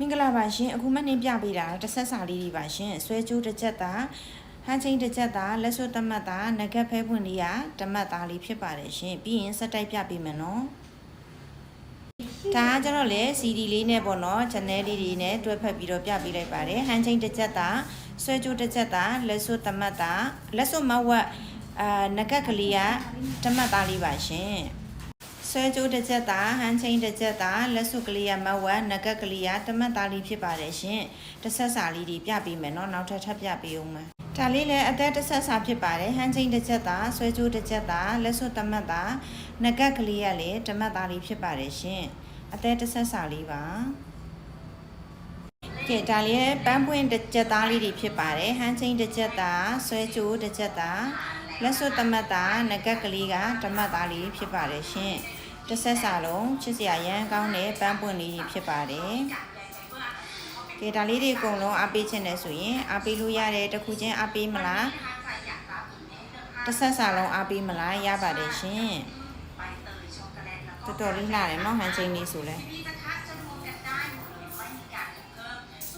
မင်္ဂလာပါရှင်အခုမှနေပြပေးတာတစ်ဆက်စာလေးတွေပါရှင်ဆွဲကြိုးတစ်ချက်သားဟန်းချင်းတစ်ချက်သားလက်စွပ်တမတ်သားငကက်ဖဲပွင့်လေးကတမတ်သားလေးဖြစ်ပါတယ်ရှင်ပြီးရင်ဆက်တိုက်ပြပေးမယ်နော်ဒါကကျတော့လေ CD လေးနဲ့ပေါ့နော် channel လေးတွေနဲ့တွဲဖက်ပြီးတော့ပြပေးလိုက်ပါတယ်ဟန်းချင်းတစ်ချက်သားဆွဲကြိုးတစ်ချက်သားလက်စွပ်တမတ်သားလက်စွပ်မဝက်အာငကက်ကလေးကတမတ်သားလေးပါရှင် ဆွဲကြိုးတစ်ချက်သားဟန်းချင်းတစ်ချက်သားလက်စုပ်ကလေးရမဝက်ငကက်ကလေးရတမတ်သားလေးဖြစ်ပါတယ်ရှင်တစ်ဆက်စာလေးတွေပြပေးမယ်နော်နောက်ထပ်ထပ်ပြပေးအောင်မယ်ဒါလေးလည်းအသက်တစ်ဆက်စာဖြစ်ပါတယ်ဟန်းချင်းတစ်ချက်သားဆွဲကြိုးတစ်ချက်သားလက်စုပ်တမတ်သားငကက်ကလေးရလည်းတမတ်သားလေးဖြစ်ပါတယ်ရှင်အသက်တစ်ဆက်စာလေးပါကဲဒါလေးပန်းပွင့်တစ်ချက်သားလေးတွေဖြစ်ပါတယ်ဟန်းချင်းတစ်ချက်သားဆွဲကြိုးတစ်ချက်သားလက်စွပ်တမတ်သားငကက်ကလေးကတမတ်သားလေးဖြစ်ပါတယ်ရှင် တစ်ဆက်စာလုံးချစ်စရာရန်ကောင်းတဲ့ပန်းပွင့်လေးတွေဖြစ်ပါတယ်။ကဲဒါလေးတွေအကုန်လုံးအားပေးခြင်းနဲ့ဆိုရင်အားပေးလို့ရတယ်တခုချင်းအားပေးမလားတစ်ဆက်စာလုံးအားပေးမလားရပါတယ်ရှင်။တော်တော်လေးလာတယ်နော်ဟန်ချင်းလေးဆိုလဲ။